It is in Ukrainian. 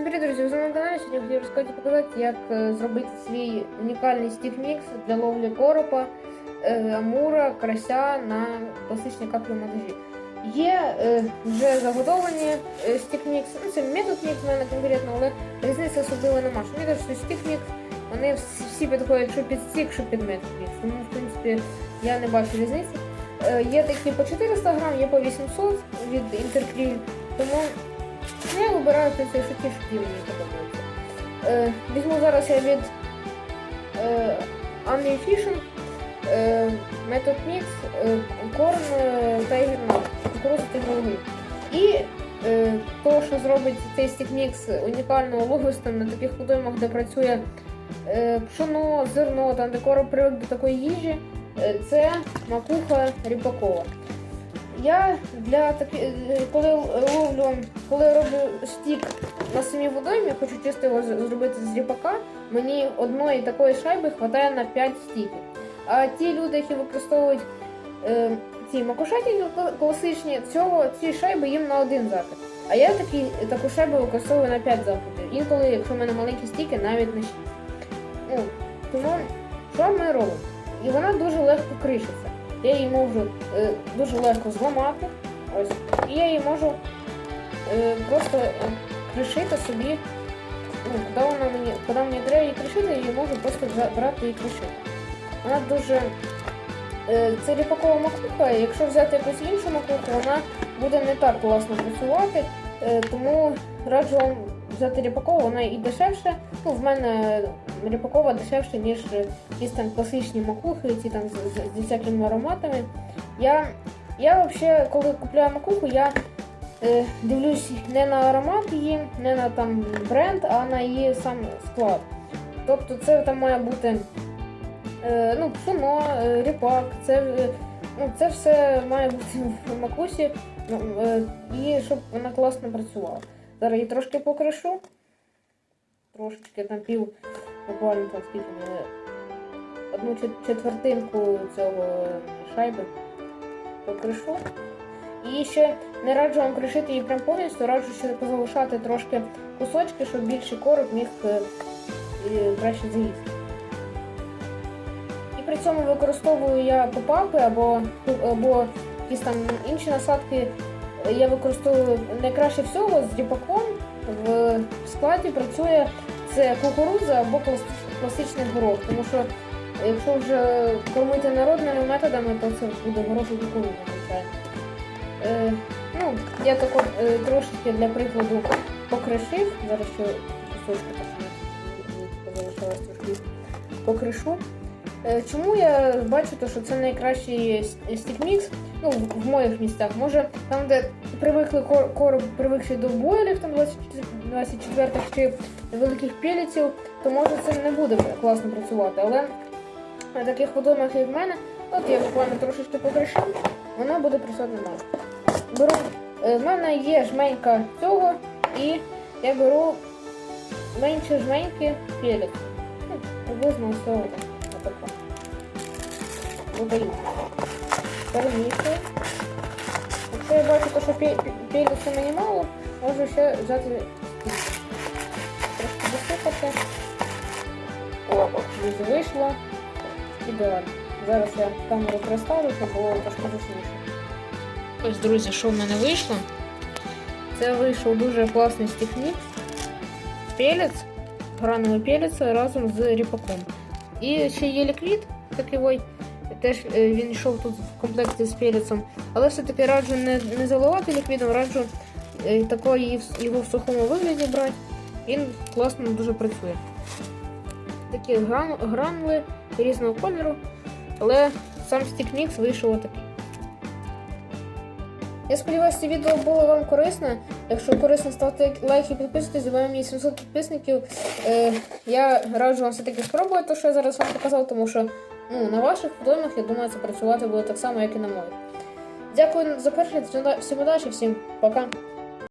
Всім привіт, друзі! Ви на каналі. Сьогодні хотів розказати показати, як е, зробити свій унікальний стік-мікс для ловлі коропа, е, амура, карася на класичній каплі монтажі. Є е, вже заготовлені е, стік-мікс, ну це метод мікс в мене конкретно, але різниці особливо нема. Що мені кажуть, що стік-мікс, вони всі, підходять, що під стік, що під метод мікс. Тому, в принципі, я не бачу різниці. Е, Є такі по 400 грам, є по 800 від Intercrill, тому Я вибираю те, що ті, мені подобаються. Е, візьму зараз я від е, Unreal Fishing, е, Method Mix, е, Corn, е, Tiger Nut, кукурудзу та голови. І е, то, що зробить цей стікмікс унікально логостом на таких водоймах, де працює е, пшоно, зерно, там де короб привик до такої їжі, е, це макуха ріпакова. Я для таки, е, коли ловлю, коли роблю стік на самій водоймі, хочу чисто його зробити з ріпака, мені одної такої шайби вистачає на 5 стіків. А ті люди, які використовують е, ці макушаті класичні, цього ці шайби їм на один закид. А я такі, таку шайбу використовую на 5 закидів. Інколи, якщо в мене маленькі стіки, навіть на 6. Ну, тому що ми робимо? І вона дуже легко кришиться. Я її можу е, дуже легко зламати. Ось. І я її можу е, просто е, кришити собі. Ну, коли вона мені, коли мені треба її кришити, я її можу просто брати і кришити. Вона дуже. Е, це ріпакова макуха, якщо взяти якусь іншу макуху, вона буде не так класно працювати. Е, тому раджу вам взяти ріпакову, вона і дешевше. Ну, в мене ріпакова дешевше, ніж якісь там класичні макухи, ці там з, з, зі всякими ароматами. Я, я взагалі, коли купляю макуху, я е, дивлюсь не на аромат її, не на там бренд, а на її сам склад. Тобто це там має бути е, ну, пшоно, е, ріпак, це, е, ну, це все має бути в макусі, ну, е, і щоб вона класно працювала. Зараз її трошки покришу. Трошечки там пів, буквально там скільки одну четвертинку цього шайби покришу. І ще не раджу вам кришити її прям повністю, раджу ще позалишати трошки кусочки, щоб більший короб міг е, е, краще заїсти. І при цьому використовую я попапи або, або якісь там інші насадки. Я використовую найкраще всього з ріпаком в складі працює це кукурудза або класич- класичний горох. Тому що якщо вже кормити народними методами, то це буде горох і кукурудза. Е, ну, я тако е, трошечки для прикладу покришив. Зараз ще кусочки так залишилось трошки покришу. Е, Чому я бачу, то, що це найкращий стікмікс ну, в моїх місцях. Може, там, де привикли короб, привикший до бойлів, там 24-х чи великих пеліців, то може це не буде класно працювати. Але на таких водоймах, як в мене, от я буквально трошечки покришив, вона буде працювати нормально. Беру, е, в мене є жменька цього, і я беру менше жменьки пеліць. Ну, приблизно цього отако. Додаю. Перемішую. Якщо я бачу, то, що пеліці мені мало, можу ще взяти трошки досипати. О, друзі, вийшло. Ідеально. Зараз я камеру переставлю, щоб було трошки зручніше. Ось, друзі, що в мене вийшло? Це вийшов дуже класний стікмікс. Пелець, грановий пелець разом з ріпаком. І ще є ліквід такий. Теж він йшов тут в комплекті з перецем. Але все-таки раджу не, не заливати ліквідом, раджу е, такої його в сухому вигляді брати. Він класно дуже працює. Такі гран, гранули різного кольору, але сам стікмікс вийшов отакий. Я сподіваюся, це відео було вам корисне. Якщо корисно, ставте лайк і підписуйтесь, з вами 700 підписників. Е, я раджу вам все-таки спробувати те, що я зараз вам показав, тому що ну, на ваших подоймах, я думаю, це працювати буде так само, як і на моїх. Дякую за перегляд, всім удачі, всім пока.